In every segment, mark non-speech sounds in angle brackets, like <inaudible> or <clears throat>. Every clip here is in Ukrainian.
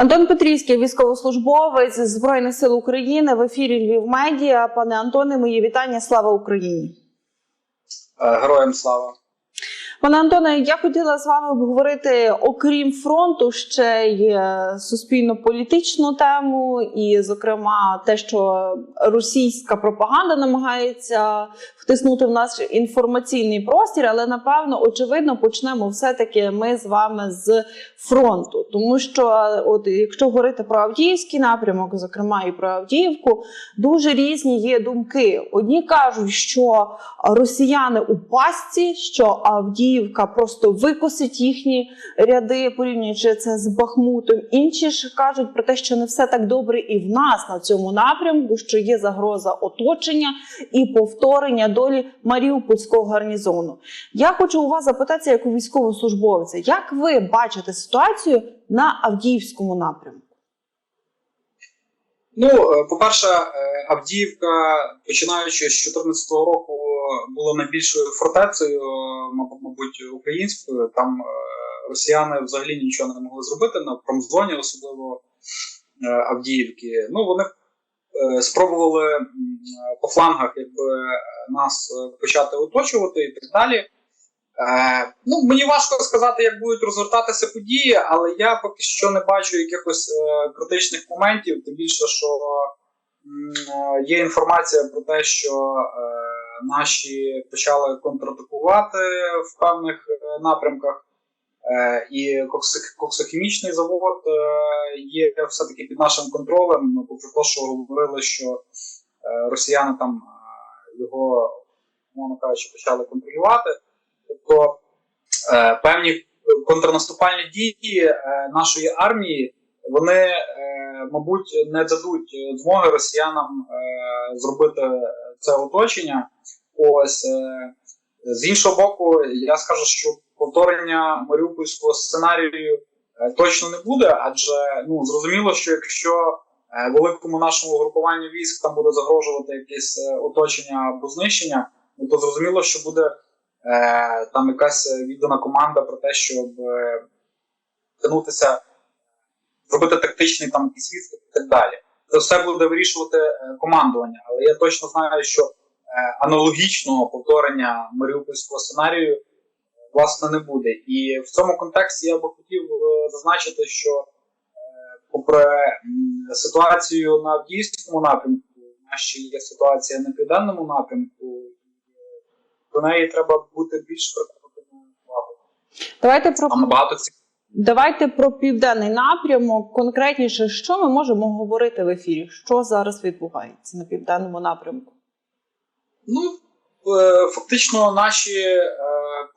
Антон Петрівський, військовослужбовець Збройних сил України в ефірі Львів Медіа. Пане Антоне, мої вітання. Слава Україні. Е, Героям слава. Пане Антоне, я хотіла з вами обговорити, окрім фронту, ще й е, суспільно-політичну тему, і, зокрема, те, що російська пропаганда намагається втиснути в наш інформаційний простір, але напевно, очевидно, почнемо все-таки ми з вами з фронту, тому що, от якщо говорити про Авдіївський напрямок, зокрема і про Авдіївку, дуже різні є думки. Одні кажуть, що росіяни у пастці, що Авдіївка просто викосить їхні ряди, порівнюючи це з Бахмутом. Інші ж кажуть про те, що не все так добре і в нас на цьому напрямку, що є загроза оточення і повторення долі Маріупольського гарнізону. Я хочу у вас запитатися, як у військовослужбовця, як ви бачите ситуацію на Авдіївському напрямку? Ну, е, по-перше, е, Авдіївка, починаючи з 2014 року, була найбільшою фортецею, е, мабуть, українською. Там росіяни взагалі нічого не могли зробити на промзоні, особливо Авдіївки. Ну, вони спробували по флангах якби, нас почати оточувати і так далі. Е, ну, мені важко сказати, як будуть розгортатися події, але я поки що не бачу якихось е, критичних моментів. Тим більше, що е, є інформація про те, що е, наші почали контратакувати в певних е, напрямках. І коксохімічний завод є все-таки під нашим контролем, ну, попри те, що говорили, що росіяни там його, мовно кажучи, почали контролювати. Тобто певні контрнаступальні дії е, нашої армії, вони, е, мабуть, не дадуть змоги росіянам зробити це оточення. Ось з іншого боку, я скажу, що повторення маріупольського сценарію точно не буде, адже ну зрозуміло, що якщо великому нашому групуванню військ там буде загрожувати якесь оточення або знищення, ну то зрозуміло, що буде там якась віддана команда про те, щоб е, тягнутися, зробити тактичний там якийсь відступ і так далі. Це все буде вирішувати е, командування. Але я точно знаю, що е, аналогічного повторення маріупольського сценарію е, власне не буде. І в цьому контексті я би хотів е, зазначити, що е, попри ситуацію на Авдіївському напрямку, у нас ще є ситуація на південному напрямку, до неї треба бути більш прикутою увагу. Давайте про набагато. Давайте про південний напрямок. Конкретніше, що ми можемо говорити в ефірі? Що зараз відбувається на південному напрямку? Ну, е, фактично, наші е,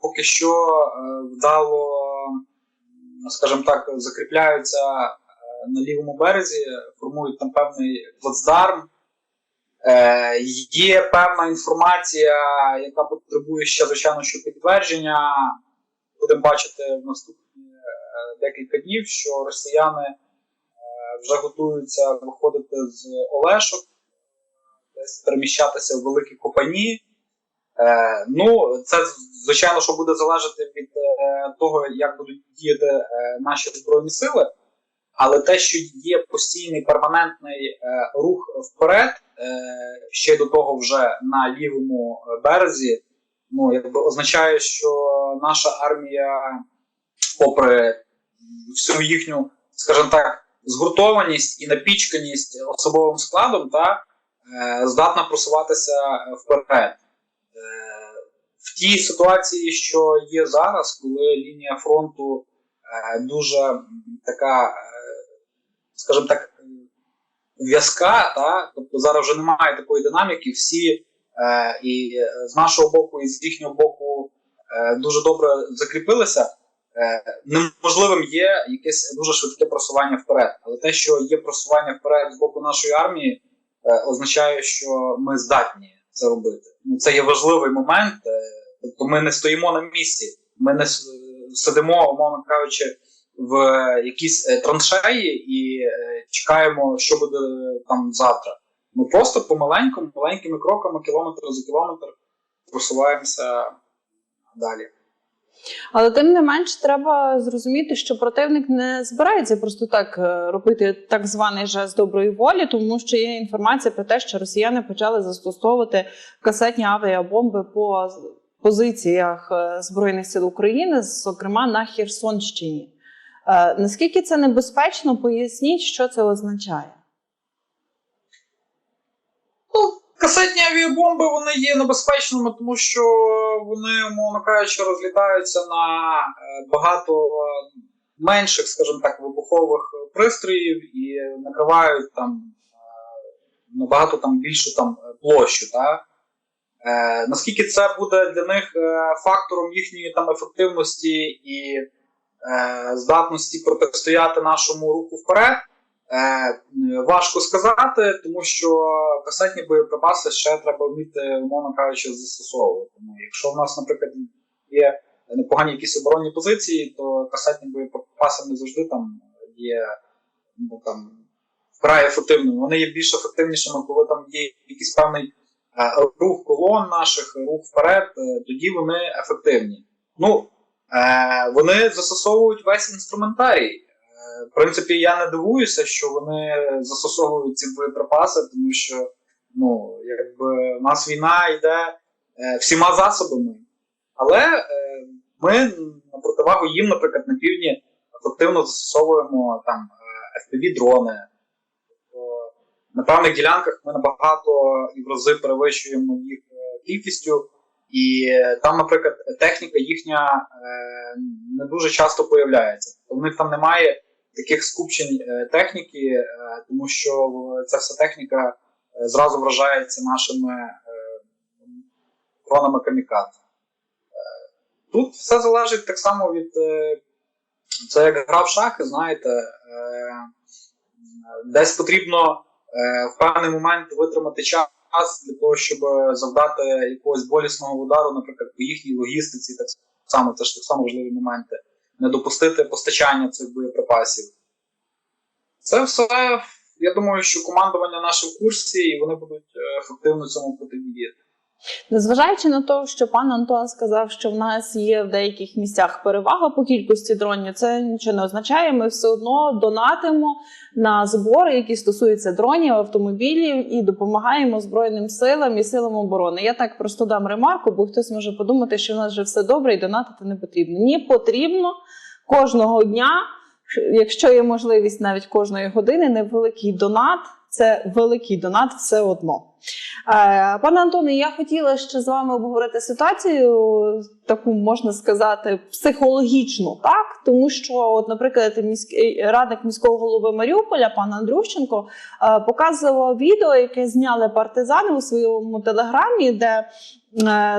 поки що е, вдало, скажімо так, закріпляються на лівому березі, формують там певний плацдарм. Е, є певна інформація, яка потребує ще, звичайно, що підтвердження. Будемо бачити в наступні е, декілька днів, що росіяни е, вже готуються виходити з Олешок, десь переміщатися в великі копані. Е, ну, це звичайно, що буде залежати від е, того, як будуть діяти наші збройні сили. Але те, що є постійний перманентний рух вперед, ще до того вже на лівому е, березі, ну якби означає, що наша армія, попри всю їхню, скажімо так, згуртованість і напічканість особовим складом, та е, здатна просуватися вперед. Е, в тій ситуації, що є зараз, коли лінія фронту е, дуже така, е, скажімо так, е, в'язка, та? тобто зараз вже немає такої динаміки, всі е, і з нашого боку, і з їхнього боку е, дуже добре закріпилися. Е, неможливим є якесь дуже швидке просування вперед. Але те, що є просування вперед з боку нашої армії, е, означає, що ми здатні це робити. Ну, це є важливий момент. Е, тобто ми не стоїмо на місці, ми не сидимо, умовно кажучи, в якійсь е, траншеї і е, чекаємо, що буде там завтра. Ми просто помаленьку, маленькими кроками, кілометр за кілометр, просуваємося далі. Але тим не менш, треба зрозуміти, що противник не збирається просто так е, робити так званий жест доброї волі, тому що є інформація про те, що росіяни почали застосовувати касетні авіабомби по позиціях збройних сил України, зокрема на Херсонщині. Е, Наскільки це небезпечно, поясніть, що це означає. Ну, касетні авіабомби вони є небезпечними, тому що вони, умовно кажучи, розлітаються на е, багато е, менших, скажімо так, вибухових пристроїв і накривають там набагато там більшу там площу. Та? Е, наскільки це буде для них фактором їхньої там ефективності і здатності протистояти нашому руху вперед? Е, важко сказати, тому що касетні боєприпаси ще треба вміти, умовно кажучи, застосовувати. Тому якщо в нас, наприклад, є непогані якісь оборонні позиції, то касетні боєприпаси не завжди там є ну, там, вкрай ефективними. Вони є більш ефективнішими, коли там є якийсь певний е, рух колон наших, рух вперед, е, тоді вони ефективні. Ну, е, вони застосовують весь інструментарій. Е, В принципі, я не дивуюся, що вони застосовують ці боєприпаси, тому що ну, якби, у нас війна йде е, всіма засобами. Але е, ми на противагу їм, наприклад, на півдні ефективно застосовуємо там е, FPV-дрони. Тобто, на певних ділянках ми набагато і в рази перевищуємо їх е, кількістю. І е, там, наприклад, техніка їхня е, не дуже часто появляється. Тобто в них там немає таких скупчень е, техніки, тому що ця вся техніка зразу вражається нашими дронами камікадзе. Тут все залежить так само від. Це як гра в шахи, знаєте, десь потрібно в певний момент витримати час для того, щоб завдати якогось болісного удару, наприклад, по їхній логістиці, так само це ж так само важливі моменти. Не допустити постачання цих боєприпасів. Це все, я думаю, що командування наше в курсі, і вони будуть е, ефективно цьому протидіяти. Незважаючи на те, що пан Антон сказав, що в нас є в деяких місцях перевага по кількості дронів, це нічого не означає. Ми все одно донатимо на збори, які стосуються дронів, автомобілів, і допомагаємо Збройним силам і силам оборони. Я так просто дам ремарку, бо хтось може подумати, що в нас вже все добре і донатити не потрібно. Ні, потрібно кожного дня, якщо є можливість навіть кожної години, невеликий донат. Це великий донат все одно. Е, Пане Антоне, я хотіла ще з вами обговорити ситуацію, таку можна сказати, психологічну, так тому що, от, наприклад, міський радник міського голови Маріуполя, пан Андрющенко, е, показував відео, яке зняли партизани у своєму телеграмі, де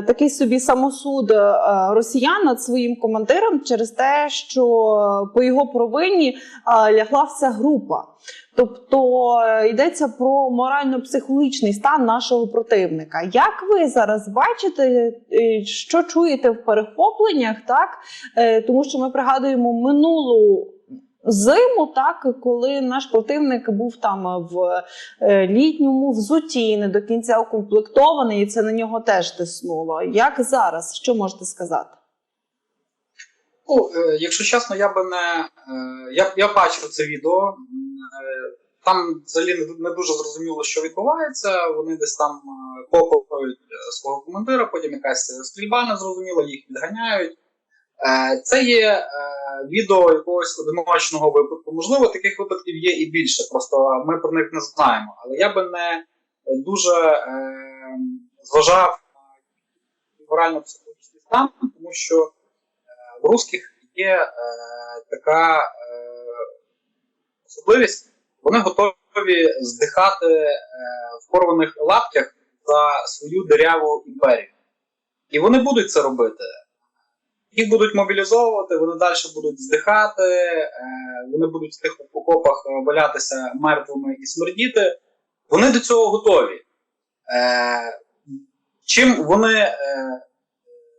такий собі самосуд е, росіян над своїм командиром через те, що по його провині е, лягла вся група. Тобто е, йдеться про морально-психологічний стан нашого противника. Як ви зараз бачите, е, що чуєте в перехопленнях, так Е, тому що ми пригадуємо минулу. Зиму, так коли наш противник був там в е, літньому взутті, не до кінця укомплектований, і це на нього теж тиснуло. Як зараз? Що можете сказати? Ну, е, якщо чесно, я би не. Е, я, я бачив це відео. Там взагалі не, не дуже зрозуміло, що відбувається. Вони десь там копають свого командира, потім якась стрільба незрозуміла, їх відганяють. Е, Це є е, відео якогось одиночного випадку. Можливо, таких випадків є і більше, просто ми про них не знаємо. Але я би не дуже е, зважав на морально-психологічний стан, тому що в русських є така особливість, вони готові здихати в порваних лаптях за свою диряву імперію. І вони будуть це робити. Їх будуть мобілізовувати, вони далі будуть здихати, е, вони будуть в тих окопах е, валятися мертвими і смердіти. Вони до цього готові. Е, Чим вони,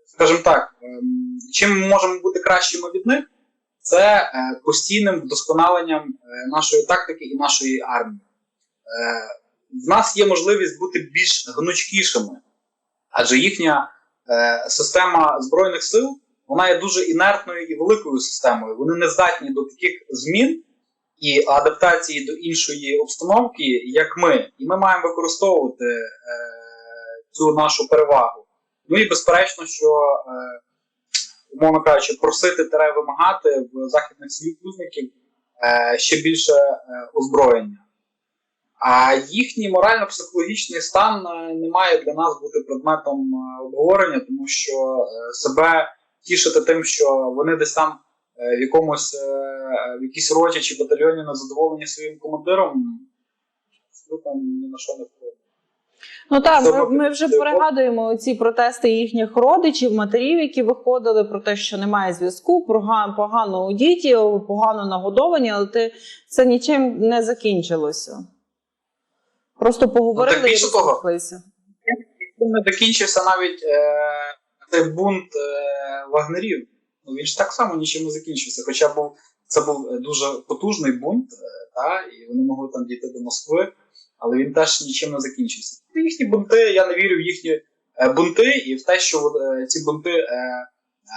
скажімо так, ем, чим ми можемо бути кращими від них, це постійним вдосконаленням нашої тактики і нашої армії. В нас є можливість бути більш гнучкішими, адже їхня система збройних сил вона є дуже інертною і великою системою. Вони не здатні до таких змін і адаптації до іншої обстановки, як ми. І ми маємо використовувати е, цю нашу перевагу. Ну і безперечно, що, е, умовно кажучи, просити тере вимагати в західних союзників е, ще більше е, озброєння. А їхній морально-психологічний стан е, не має для нас бути предметом е, обговорення, тому що е, себе тішити тим, що вони десь там е, в якомусь е, в якійсь роті чи батальйоні незадоволені своїм командиром, абсолютно ні на що не впливає. Ну так, ми, ми вже пригадуємо ці протести їхніх родичів, матерів, які виходили про те, що немає зв'язку, пога- погано одіті, погано нагодовані, але ти, це нічим не закінчилося. Просто поговорили Ну, так і того. не закінчився навіть е, цей бунт е, вагнерів. Ну він ж так само нічим не закінчився. Хоча був це був е, дуже потужний бунт, е, та, і вони могли там дійти до Москви, але він теж нічим не закінчився. Тобто Їхні бунти, я не вірю в їхні бунти і в те, що ці бунти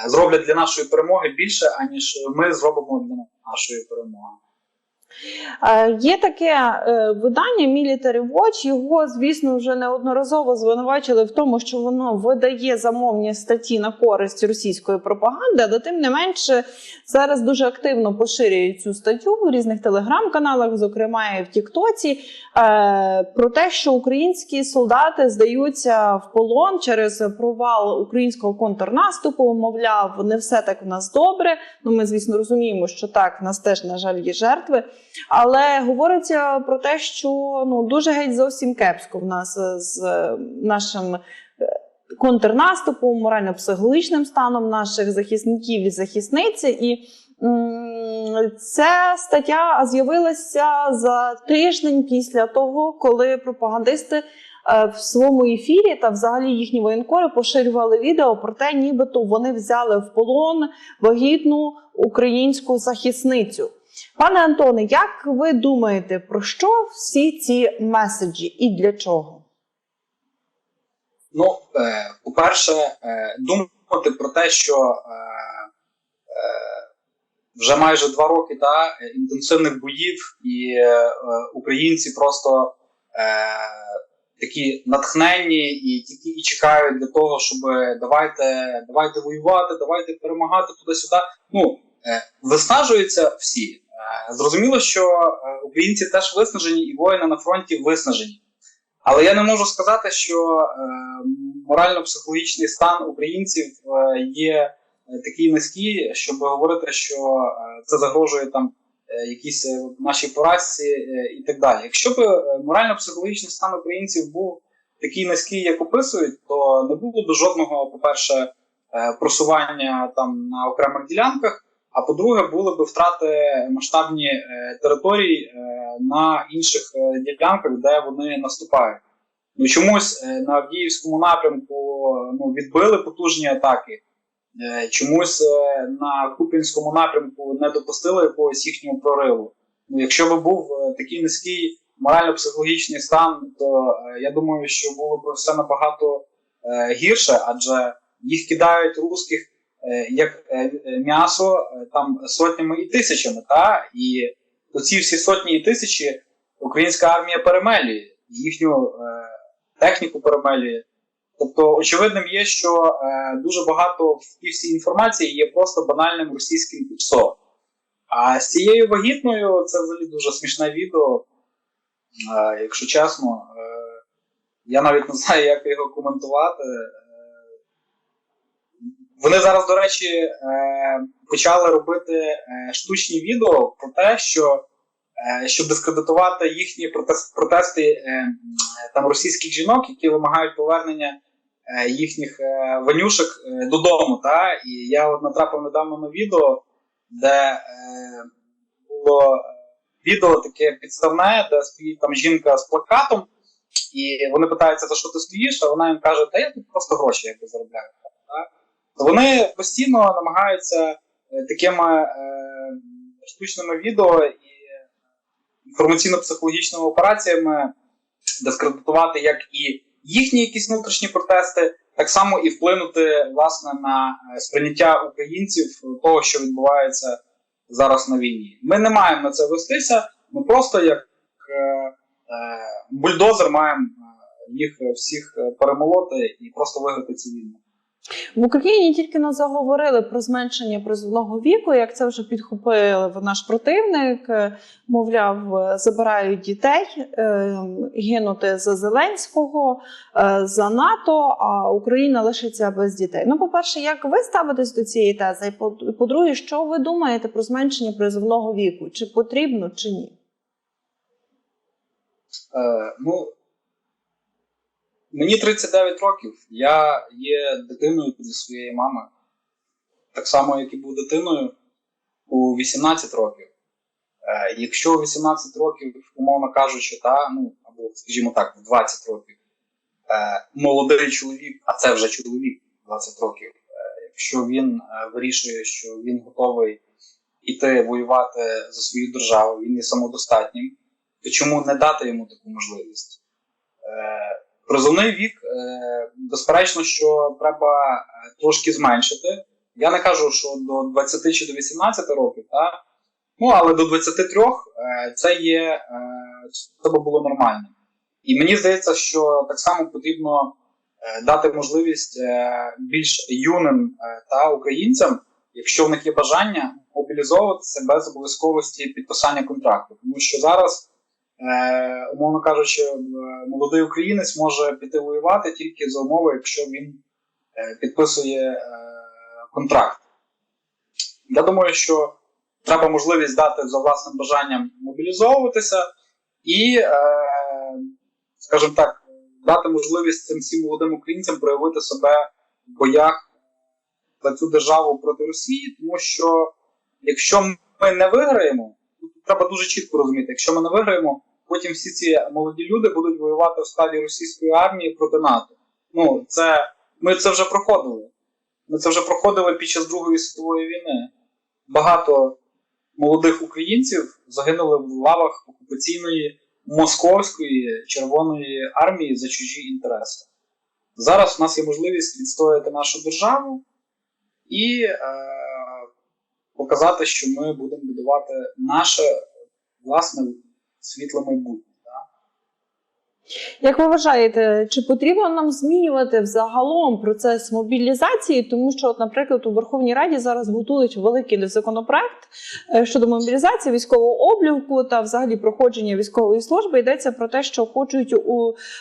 зроблять для нашої перемоги більше, аніж ми зробимо для нашої перемоги. Е, Є таке е, видання Military Watch, Його, звісно, вже неодноразово звинувачили в тому, що воно видає замовні статті на користь російської пропаганди, але тим не менше зараз дуже активно поширюють цю статтю в різних телеграм-каналах, зокрема і в Тіктоці, е, про те, що українські солдати здаються в полон через провал українського контрнаступу. Мовляв, не все так в нас добре. Ну, ми, звісно, розуміємо, що так, в нас теж, на жаль, є жертви. Але говориться про те, що ну дуже геть зовсім кепсько в нас е, з е, нашим е, контрнаступом, морально-психологічним станом наших захисників і захисниць. І ця стаття з'явилася за тиждень після того, коли пропагандисти в своєму ефірі та взагалі їхні воєнкори поширювали відео про те, нібито вони взяли в полон вагітну українську захисницю. Пане Антоне, як ви думаєте, про що всі ці меседжі і для чого? Ну, е, по-перше, е, думати про те, що е, вже майже два роки та, інтенсивних боїв, і українці просто такі натхненні і тільки і чекають для того, щоб давайте, давайте воювати, давайте перемагати туди-сюди. Ну, виснажуються всі. Е, зрозуміло, що е, українці теж виснажені, і воїни на фронті виснажені. Але я не можу сказати, що е, морально-психологічний стан українців є такий низький, щоб говорити, що це загрожує там якійсь е, нашій поразці і так далі. Якщо б морально-психологічний стан українців був такий низький, як описують, то не було б жодного, по-перше, просування там на окремих ділянках. А по-друге, були б втрати масштабні е, територій е, на інших е, ділянках, де вони наступають. Ну чомусь на Авдіївському напрямку ну, відбили потужні атаки, чомусь на Купінському напрямку не допустили якогось їхнього прориву. Ну, якщо б був такий низький морально-психологічний стан, то я думаю, що було б все набагато гірше, адже їх кидають русських як е, е, м'ясо е, там сотнями і тисячами, та? і оці всі сотні і тисячі українська армія перемелює, їхню е, техніку перемелює. Тобто, очевидним є, що е, дуже багато в тій всій інформації є просто банальним російським ПСО. А з цією вагітною це взагалі дуже смішне відео. Е, якщо чесно, е, я навіть не знаю, як його коментувати. Вони зараз, до речі, е, почали робити е, штучні відео про те, що е, щоб дискредитувати їхні протести там російських жінок, які вимагають повернення їхніх ванюшок додому. Та? І я от натрапив недавно на відео, де було відео таке підставне, де стоїть там жінка з плакатом, і вони питаються, за що ти стоїш, а вона їм каже, та я тут просто гроші якби заробляю. Вони постійно намагаються е, такими е, штучними відео і інформаційно-психологічними операціями дискредитувати як і їхні якісь внутрішні протести, так само і вплинути власне на е, сприйняття українців того, що відбувається зараз на війні. Ми не маємо на це вестися. Ми просто як е, е, бульдозер маємо е, їх всіх е, перемолоти і просто виграти цю війну. В Україні тільки не заговорили про зменшення призовного віку, як це вже підхопив наш противник. Е, Мовляв, е, забирають дітей е, гинути за Зеленського, за НАТО, а Україна лишиться без дітей. Ну, по-перше, як ви ставитесь до цієї тези? І по- по-друге, що ви думаєте про зменшення призовного віку? Чи потрібно, чи ні? Е, ну, мені 39 років. Я є дитиною зі своєї мами. Так само, як і був дитиною у 18 років. Е, якщо у 18 років, умовно кажучи, та, ну, або, скажімо так, в 20 років, е, молодий чоловік, а це вже чоловік 20 років, е, якщо він е, вирішує, що він готовий іти воювати за свою державу, він є самодостатнім, то чому не дати йому таку можливість? Е, призовний вік, е, безперечно, що треба е, трошки зменшити. Я не кажу, що до 20 чи до 18 років, та? ну але до 23 е, це є це би було нормально. І мені здається, що так само потрібно дати можливість більш юним та українцям, якщо в них є бажання, мобілізовуватися без обов'язковості підписання контракту. Тому що зараз, е, умовно кажучи, е, молодий українець може піти воювати тільки за умови, якщо він е, підписує контракт. Я думаю, що треба можливість дати за власним бажанням мобілізовуватися і, скажімо так, дати можливість цим всім молодим українцям проявити себе в боях за цю державу проти Росії, тому що якщо ми не виграємо, треба дуже чітко розуміти, якщо ми не виграємо, потім всі ці молоді люди будуть воювати в складі російської армії проти НАТО. Ну, це ми це вже проходили. Ми це вже проходили під час Другої світової війни. Багато молодих українців загинули в лавах окупаційної московської Червоної армії за чужі інтереси. Зараз у нас є можливість відстояти нашу державу і е, показати, що ми будемо будувати наше власне світле майбутнє. Як ви вважаєте, чи потрібно нам змінювати взагалом процес мобілізації? Тому що, от, наприклад, у Верховній Раді зараз готують великий законопроект е, щодо мобілізації військового обліку та взагалі проходження військової служби. Йдеться про те, що хочуть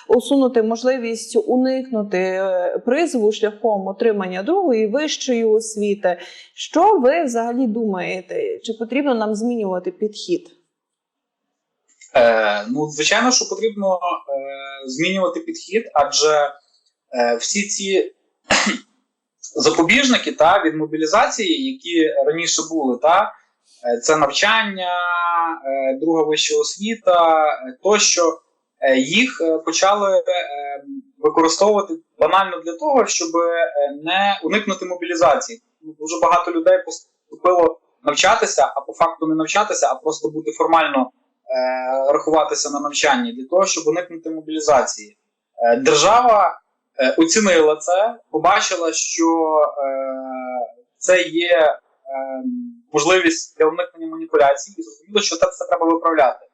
усунути можливість уникнути е, призову шляхом отримання другої вищої освіти. Що ви взагалі думаєте? Чи потрібно нам змінювати підхід? Е, ну, звичайно, що потрібно е, змінювати підхід, адже е, всі ці <clears throat> запобіжники та, від мобілізації, які раніше були, та, е, це навчання, е, друга вища освіта е, тощо, е, їх почали використовувати банально для того, щоб не уникнути мобілізації. Дуже багато людей поступило навчатися, а по факту не навчатися, а просто бути формально рахуватися на навчанні для того, щоб уникнути мобілізації. Е, держава е, оцінила це, побачила, що е, це є е, можливість для уникнення маніпуляцій, і зрозуміло, що це треба виправляти.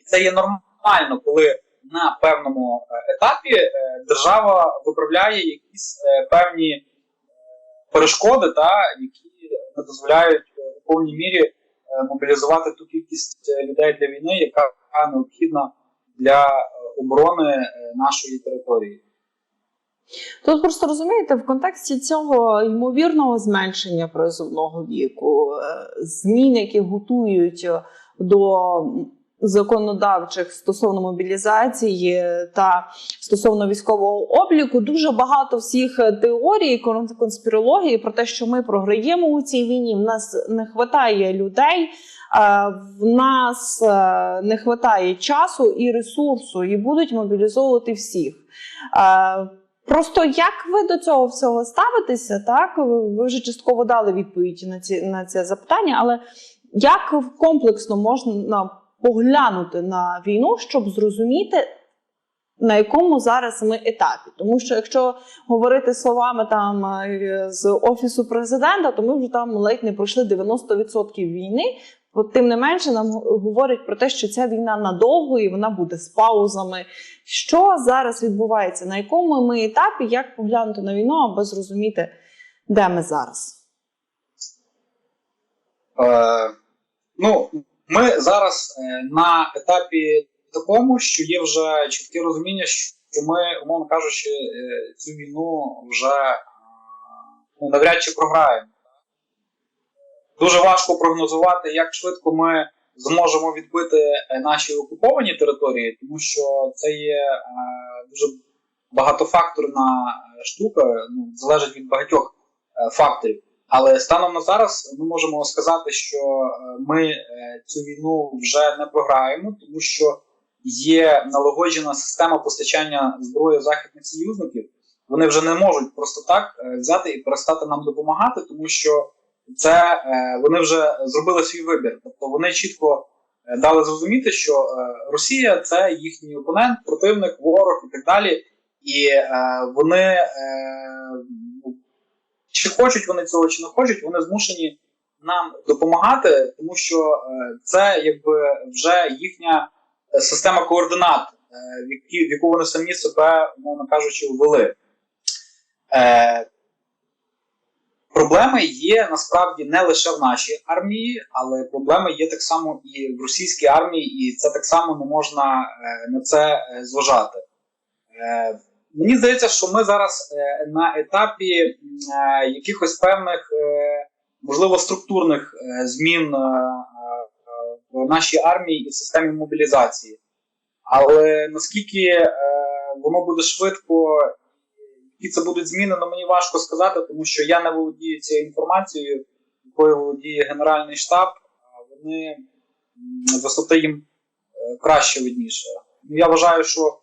І це є нормально, коли на певному е, етапі е, держава виправляє якісь е, певні е, перешкоди, та, які не дозволяють е, у повній мірі е, мобілізувати ту кількість е, людей для війни, яка необхідна для е, оборони е, нашої території. Тут просто розумієте, в контексті цього ймовірного зменшення призовного віку, е, змін, які готують до законодавчих стосовно мобілізації та стосовно військового обліку, дуже багато всіх теорій, конспірології про те, що ми програємо у цій війні. В нас не вистачає людей. е, В нас е, не вистачає часу і ресурсу, і будуть мобілізовувати всіх. Е, Просто як ви до цього всього ставитеся? Так ви вже частково дали відповідь на ці на це запитання, але як комплексно можна поглянути на війну, щоб зрозуміти на якому зараз ми етапі. Тому що якщо говорити словами там е, з офісу президента, то ми вже там ледь не пройшли 90% війни. От, тим не менше, нам говорять про те, що ця війна надовго і вона буде з паузами. Що зараз відбувається? На якому ми етапі? Як поглянути на війну, аби зрозуміти, де ми зараз? Е, ну, ми зараз е, на етапі такому, що є вже чітке розуміння, що ми, умовно кажучи, е, цю війну вже е, ну, навряд чи програємо. Дуже важко прогнозувати, як швидко ми зможемо відбити наші окуповані території, тому що це є дуже багатофакторна штука, ну, залежить від багатьох факторів. Але станом на зараз ми можемо сказати, що е, ми е, цю війну вже не програємо, тому що є налагоджена система постачання зброї західних союзників. Вони вже не можуть просто так е, взяти і перестати нам допомагати, тому що це вони вже зробили свій вибір. Тобто вони чітко дали зрозуміти, що Росія це їхній опонент, противник, ворог і так далі. І вони чи хочуть вони цього, чи не хочуть, вони змушені нам допомагати, тому що е, це якби вже їхня е, система координат, е, в, яку вони самі себе, умовно кажучи, ввели. Проблеми є насправді не лише в нашій армії, але проблеми є так само і в російській армії, і це так само не можна на це зважати. Мені здається, що ми зараз е, на етапі е, якихось певних, е, можливо, структурних змін в нашій армії і в системі мобілізації. Але наскільки воно буде швидко, які це будуть зміни, ну мені важко сказати, тому що я не володію цією інформацією, якою володіє Генеральний штаб, вони висоти їм краще видніше. Ну, Я вважаю, що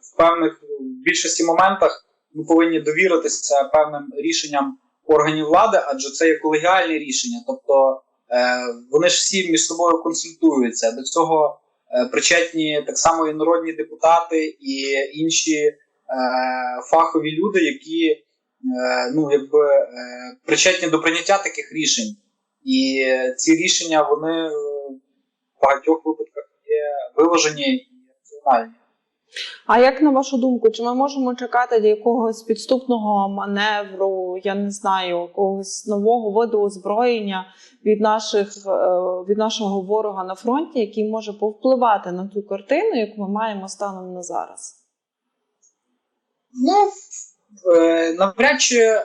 в певних в більшості моментах ми повинні довіритися певним рішенням органів влади, адже це є колегіальні рішення. Тобто е, вони ж всі між собою консультуються. До цього е, причетні так само і народні депутати, і інші е, фахові люди, які е, ну, якби, е, причетні до прийняття таких рішень. І ці рішення вони в багатьох випадках є виважені і раціональні. А як на вашу думку, чи ми можемо чекати якогось підступного маневру, я не знаю, якогось нового виду озброєння від наших е, від нашого ворога на фронті, який може повпливати на ту картину, яку ми маємо станом на зараз? Ну, е, навряд чи е,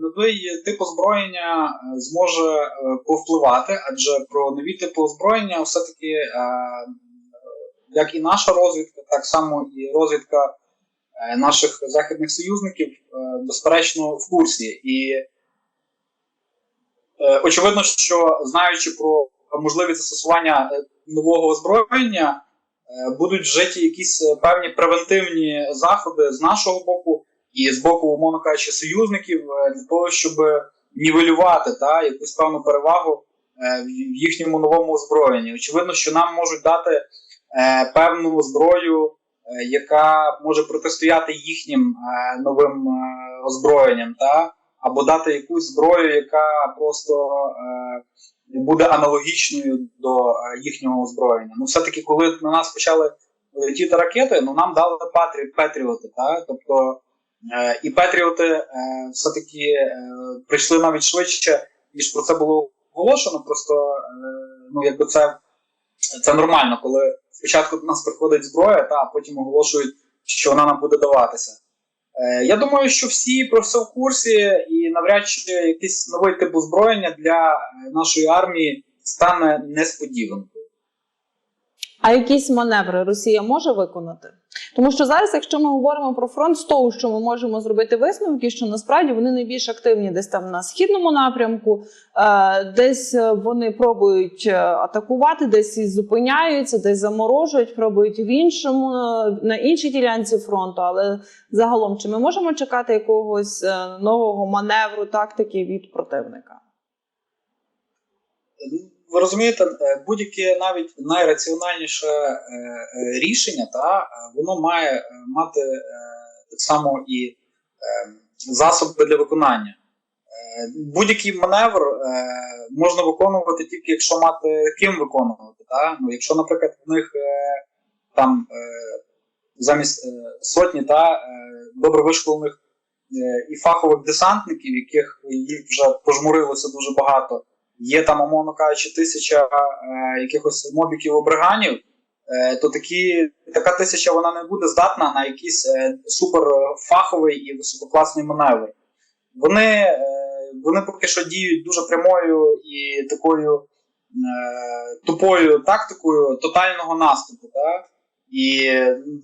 новий тип озброєння зможе повпливати, адже про нові типи озброєння все-таки, як і наша розвідка, так само і розвідка е, наших західних союзників, е, безперечно, в курсі. І е, очевидно, що знаючи про можливість застосування нового озброєння, будуть вжиті якісь певні превентивні заходи з нашого боку і з боку, умовно кажучи, союзників для того, щоб нівелювати та, якусь певну перевагу в їхньому новому озброєнні. Очевидно, що нам можуть дати е, певну зброю, е, яка може протистояти їхнім е, новим озброєнням, та, або дати якусь зброю, яка просто буде аналогічною до їхнього озброєння. Ну, все-таки, коли на нас почали летіти ракети, ну нам дали патрі, Петріоти, та? тобто і Петріоти все-таки прийшли навіть швидше, ніж про це було оголошено. Просто ну, якби це, це нормально, коли спочатку до нас приходить зброя, та, потім оголошують, що вона нам буде даватися. Е, Я думаю, що всі про все в курсі, і навряд чи якийсь новий тип озброєння для е, нашої армії стане несподіванкою. А якісь маневри Росія може виконати? Тому що зараз, якщо ми говоримо про фронт, з того, що ми можемо зробити висновки, що насправді вони найбільш активні десь там на східному напрямку, е, десь е, вони пробують е, атакувати, десь і зупиняються, десь заморожують, пробують в іншому на іншій ділянці фронту. Але загалом, чи ми можемо чекати якогось нового маневру, тактики від противника? Ви розумієте, е, будь-яке навіть найраціональніше е, е, рішення, та воно має мати так само і засоби для виконання. Будь-який маневр можна виконувати тільки якщо мати ким виконувати. Та? Ну, якщо, наприклад, в них там замість сотні та добре і фахових десантників, яких їх вже пожмурилося дуже багато. Є там, умовно кажучи, тисяча е, якихось мобіків обриганів, е, то такі, така тисяча вона не буде здатна на якийсь е, суперфаховий і висококласний маневр. Вони, е, вони поки що діють дуже прямою і такою е, тупою тактикою тотального наступу. Так? І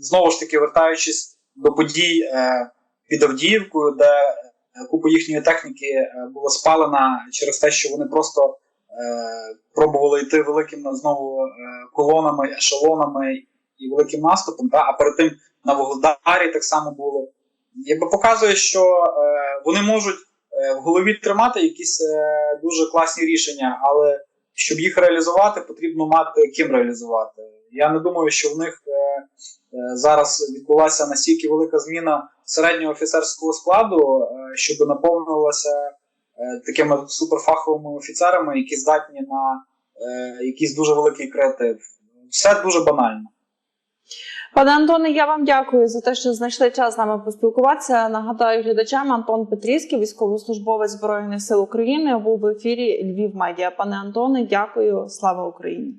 знову ж таки, вертаючись до подій е, під Авдіївкою, де е, купа їхньої техніки е, була спалена через те, що вони просто е, пробували йти великими знову е, колонами, ешелонами і великим наступом. Та? А перед тим на Вугледарі так само було. Якби показує, що е, вони можуть е, в голові тримати якісь е, дуже класні рішення, але щоб їх реалізувати, потрібно мати ким реалізувати. Я не думаю, що в них е, е, зараз відбулася настільки велика зміна середнього офіцерського складу, е, щоб наповнилося е, такими суперфаховими офіцерами, які здатні на е, якийсь дуже великий креатив. Все дуже банально. Пане Антоне, я вам дякую за те, що знайшли час з нами поспілкуватися. Нагадаю глядачам Антон Петрівський, військовослужбовець Збройних сил України, був в ефірі Львів Медіа. Пане Антоне, дякую. Слава Україні!